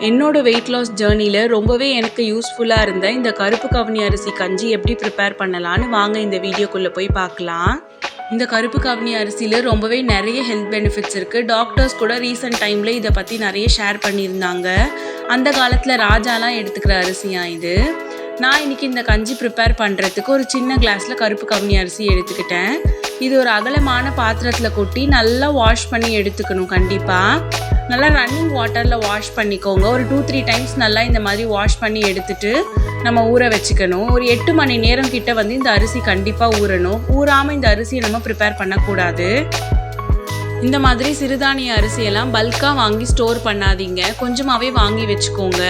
என்னோட weight loss ஜேர்னியில் ரொம்பவே எனக்கு யூஸ்ஃபுல்லாக இருந்த இந்த கருப்பு கவனி அரிசி கஞ்சி எப்படி ப்ரிப்பேர் பண்ணலான்னு வாங்க இந்த வீடியோக்குள்ளே போய் பார்க்கலாம். இந்த கருப்பு கவனி அரிசியில் ரொம்பவே நிறைய ஹெல்த் பெனிஃபிட்ஸ் இருக்குது டாக்டர்ஸ் கூட ரீசெண்ட் டைமில் இதை பற்றி நிறைய ஷேர் பண்ணியிருந்தாங்க. அந்த காலத்தில் ராஜாலாம் எடுத்துக்கிற அரிசியாக இது? நான் இன்னைக்கு இந்த கஞ்சி ப்ரிப்பேர் பண்ணுறதுக்கு ஒரு சின்ன கிளாஸில் கருப்பு கம்மி அரிசி எடுத்துக்கிட்டேன். இது ஒரு அகலமான பாத்திரத்தில் கொட்டி நல்லா வாஷ் பண்ணி எடுத்துக்கணும் கண்டிப்பாக நல்லா ரன்னிங் வாட்டரில் வாஷ் பண்ணிக்கோங்க. ஒரு டூ த்ரீ டைம்ஸ் நல்லா இந்த மாதிரி வாஷ் பண்ணி எடுத்துட்டு நம்ம ஊற வச்சுக்கணும். ஒரு எட்டு மணி நேரம் கிட்ட வந்து இந்த அரிசி கண்டிப்பாக ஊறணும். ஊறாமல் இந்த அரிசியை நம்ம ப்ரிப்பேர் பண்ணக்கூடாது. இந்த மாதிரி சிறுதானிய அரிசியெல்லாம் பல்காக வாங்கி ஸ்டோர் பண்ணாதீங்க. கொஞ்சமாகவே வாங்கி வச்சுக்கோங்க.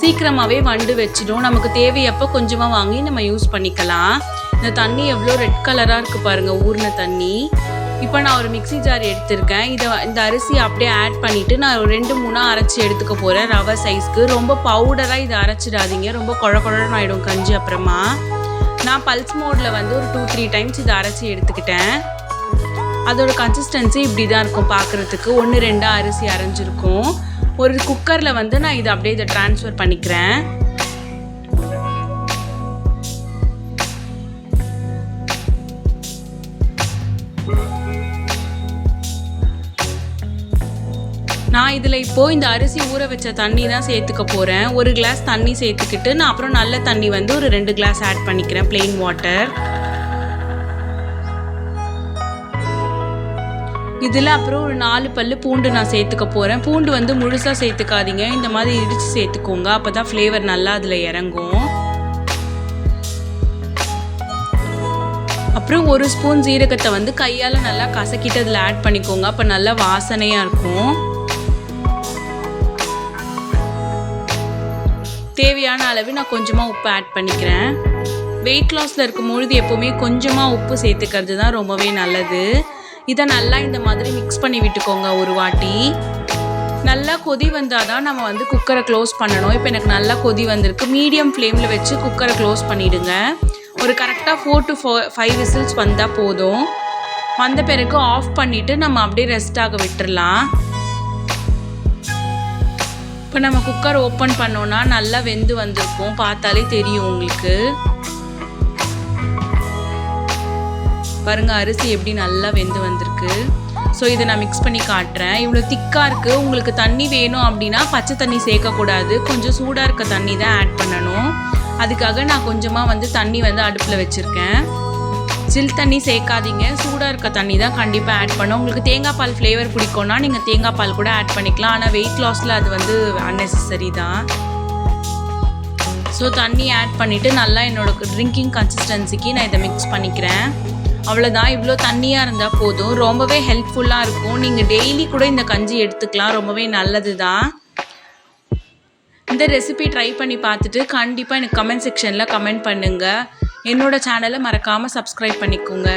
சீக்கிரமாகவே வண்டு வச்சிடும். நமக்கு தேவையப்போ கொஞ்சமாக வாங்கி நம்ம யூஸ் பண்ணிக்கலாம். இந்த தண்ணி எவ்வளோ ரெட் கலராக இருக்குது பாருங்கள் ஊர்ன தண்ணி. இப்போ நான் ஒரு மிக்ஸி ஜார் எடுத்திருக்கேன். இதை இந்த அரிசி அப்படியே ஆட் பண்ணிவிட்டு நான் ஒரு ரெண்டு மூணாக அரைச்சி எடுத்துக்க போகிறேன் ரவை சைஸ்க்கு ரொம்ப பவுடராக இதை அரைச்சிடாதீங்க. ரொம்ப குழ குழன்னு ஆகிடும் கஞ்சி அப்புறமா. நான் பல்ஸ் மோடில் வந்து ஒரு டூ த்ரீ டைம்ஸ் இதை அரைச்சி எடுத்துக்கிட்டேன். அதோட கன்சிஸ்டன்சி இப்படி தான் இருக்கும் பார்க்குறதுக்கு. ஒன்று ரெண்டாக அரிசி அரைஞ்சிருக்கும். ஒரு குக்கரில் வந்து நான் இதை அப்படியே இதை ட்ரான்ஸ்ஃபர் பண்ணிக்கிறேன். நான் இதில் இப்போது இந்த அரிசி ஊற வச்ச தண்ணி தான் சேர்த்துக்க போகிறேன் ஒரு கிளாஸ் தண்ணி சேர்த்துக்கிட்டு நான் அப்புறம் நல்ல தண்ணி வந்து ஒரு ரெண்டு கிளாஸ் ஆட் பண்ணிக்கிறேன் ப்ளெயின் வாட்டர் இதில் அப்புறம் ஒரு நாலு பல் பூண்டு நான் சேர்த்துக்க போகிறேன் பூண்டு வந்து முழுசாக சேர்த்துக்காதீங்க. இந்த மாதிரி இடித்து சேர்த்துக்கோங்க. அப்போ தான் ஃப்ளேவர் நல்லா அதில் இறங்கும். அப்புறம் ஒரு ஸ்பூன் ஜீரகத்தை வந்து கையால் நல்லா கசக்கிட்டு அதில் ஆட் பண்ணிக்கோங்க. அப்போ நல்லா வாசனையாக இருக்கும். தேவையான அளவு நான் கொஞ்சமாக உப்பு ஆட் பண்ணிக்கிறேன். வெயிட் லாஸில் இருக்கும்பொழுது எப்போவுமே கொஞ்சமாக உப்பு சேர்த்துக்கிறது தான் ரொம்பவே நல்லது. இதை நல்லா இந்த மாதிரி மிக்ஸ் பண்ணி விட்டுக்கோங்க ஒரு வாட்டி. நல்லா கொதி வந்தால் தான் நம்ம வந்து குக்கரை க்ளோஸ் பண்ணணும். இப்போ எனக்கு நல்லா கொதி வந்திருக்கு. மீடியம் ஃப்ளேமில் வச்சு குக்கரை க்ளோஸ் பண்ணிவிடுங்க ஒரு கரெக்டாக four to four five whistles வந்தால் போதும். வந்த பிறகு ஆஃப் பண்ணிவிட்டு நம்ம அப்படியே ரெஸ்ட் ஆக விட்டுடலாம் இப்போ நம்ம குக்கர் ஓப்பன் பண்ணோன்னா நல்லா வெந்து வந்திருக்கும். பார்த்தாலே தெரியும் உங்களுக்கு. பாருங்க அரிசி எப்படி நல்லா வெந்து வந்திருக்கு. ஸோ இதை நான் மிக்ஸ் பண்ணி காட்டுறேன். இவ்வளோ திக்காக இருக்குது உங்களுக்கு தண்ணி வேணும் அப்படின்னா பச்சை தண்ணி சேர்க்கக்கூடாது. கொஞ்சம் சூடாக இருக்க தண்ணி தான் ஆட் பண்ணணும். அதுக்காக நான் கொஞ்சமாக வந்து தண்ணி வந்து அடுப்பில் வச்சுருக்கேன். ஜில் தண்ணி சேர்க்காதீங்க. சூடாக இருக்க தண்ணி தான் கண்டிப்பாக ஆட் பண்ணும் உங்களுக்கு தேங்காய் பால் ஃப்ளேவர் பிடிக்கும்னா நீங்கள் தேங்காய் பால் கூட ஆட் பண்ணிக்கலாம். ஆனால் வெயிட் லாஸில் அது வந்து அன்னெசரி தான். ஸோ தண்ணி ஆட் பண்ணிவிட்டு நல்லா என்னோட ட்ரிங்கிங் கன்சிஸ்டன்சிக்கு நான் இதை மிக்ஸ் பண்ணிக்கிறேன். அவ்வளோதான் இவ்வளோ தண்ணியாக இருந்தால் போதும். ரொம்பவே ஹெல்ப்ஃபுல்லாக இருக்கும். நீங்கள் டெய்லி கூட இந்த கஞ்சி எடுத்துக்கலாம். ரொம்பவே நல்லது தான் இந்த ரெசிபி ட்ரை பண்ணி பார்த்துட்டு கண்டிப்பாக எனக்கு கமெண்ட் செக்ஷனில் கமெண்ட் பண்ணுங்கள் என்னோட சேனலை மறக்காமல் சப்ஸ்கிரைப் பண்ணிக்கோங்க.